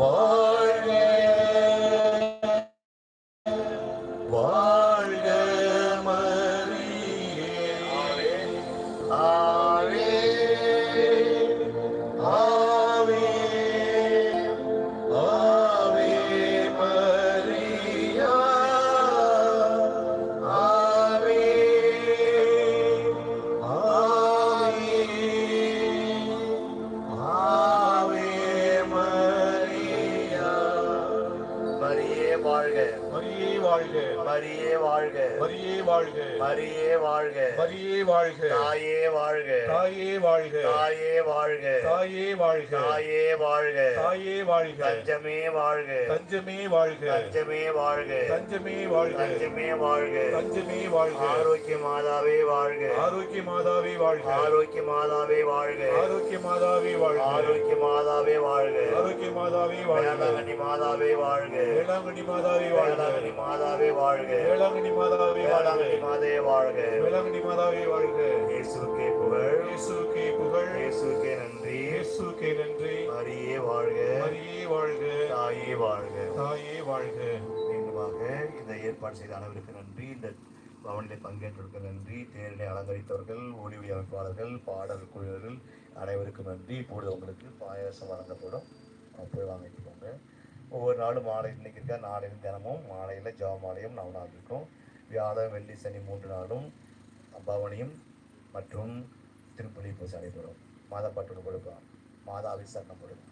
வாழ்க வாழ்க மரியே. ஆவே வாழ்க மரியே வாழ்க மரியே வாழ்க மரியே வாழ்க மரியே வாழ்க மரியே வாழ்க தாயே வாழ்க தாயே வாழ்க தாயே வாழ்க தாயே வாழ்க தாயே வாழ்க தாயே வாழ்க தஞ்சமே வாழ்க தஞ்சமே வாழ்க தஞ்சமே வாழ்க தஞ்சமே வாழ்க தஞ்சமே வாழ்க தஞ்சமே வாழ்க ஆரோக்கிய மாதாவே வாழ்க ஆரோக்கிய மாதாவே வாழ்க ஆரோக்கிய மாதாவே வாழ்க ஆரோக்கிய மாதாவே வாழ்க ஆரோக்கிய மாதாவே வாழ்க ஆரோக்கிய மாதாவே வாழ்க. மாதாவே வாழ்க. வேளாங்கண்ணி மாதாவே வாழ்க. மாதாவே வாழ்க. வேளாங்கண்ணி மாதாவே வாழ்க. மாதே வாழ்க. வேளாங்கண்ணி மாதாவே வாழ்க. இயேசுக்கே புகழ். இயேசுக்கே புகழ். இயேசுக்கே நன்றி. இயேசுக்கே நன்றி. மரியே வாழ்க. மரியே வாழ்க. தாயே வாழ்க. தாயே வாழ்க. மீண்டுமாக இந்த ஏற்பாடு செய்த அனைவருக்கு நன்றி. இந்த பவனிலே பங்கேற்றவர்கள் நன்றி. தேரினை அலங்கரித்தவர்கள் ஒளிவழி அமைப்பாளர்கள் பாடல் குழுவினர்கள் அனைவருக்கும் நன்றி. இப்பொழுது உங்களுக்கு பாயாசம் வழங்கப்படும். போய் வாங்கிக்கோங்க ஒவ்வொரு நாளும் மாலை இன்னைக்கு இருக்கா நாளையும் தினமும் மாலையில் ஜெபமாலையும் நவநாள் இருக்கும் வியாழன் வெள்ளி சனி மூன்று நாளும் பவனியும் மற்றும் திருப்பலி பூசை நடைபெறும் பட்டுடன் கொடுப்பான் மாதா அபிஷேகம் கொடுக்கும்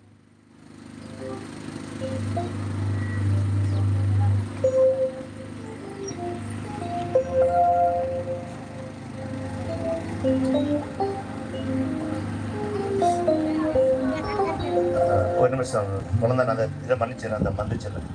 ஒரு நிமிஷம் குழந்தை நான் அதை இதை மன்னிச்சிடறேன் அந்த மன்னிச்சிடறேன்.